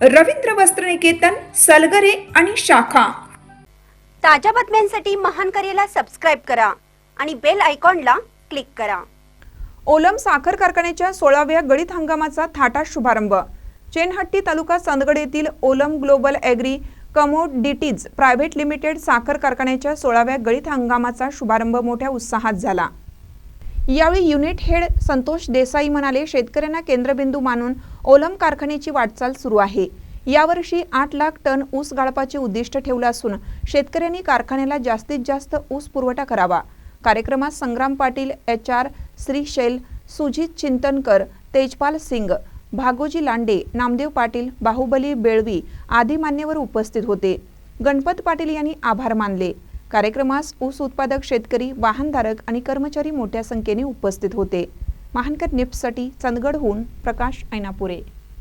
रवींद्र वस्त्रनिकेतन सलगरे आणि शाखा. ताज्या बातम्यांसाठी महान करेला सबस्क्राईब करा आणि बेल आयकॉनला क्लिक करा. ओलम साखर कारखान्याच्या सोळाव्या गळीत हंगामाचा थाटा शुभारंभ. चेनहट्टी तालुका चंदगड येथील Olam global agri commodities private limited साखर कारखान्याच्या सोळाव्या गळीत हंगामाचा शुभारंभ मोठ्या उत्साहात झाला. यावेळी युनिट हेड संतोष देसाई म्हणाले शेतकऱ्यांना केंद्रबिंदू मानून ओलम कारखान्याची वाटचाल सुरू आहे. यावर्षी आठ लाख टन ऊस गाळपाचे उद्दिष्ट ठेवलं असून शेतकऱ्यांनी कारखान्याला जास्तीत जास्त ऊस पुरवठा करावा. कार्यक्रमात संग्राम पाटील एच आर श्रीशैल सुजित चिंतनकर तेजपाल सिंग भागोजी लांडे नामदेव पाटील बाहुबली बेळवी आदी मान्यवर उपस्थित होते. गणपत पाटील यांनी आभार मानले. कार्यक्रमास ऊस उत्पादक शेतकरी वाहनधारक आणि कर्मचारी मोठ्या संख्येने उपस्थित होते. महानकर निप्ससाठी चंदगडहून प्रकाश ऐनापुरे.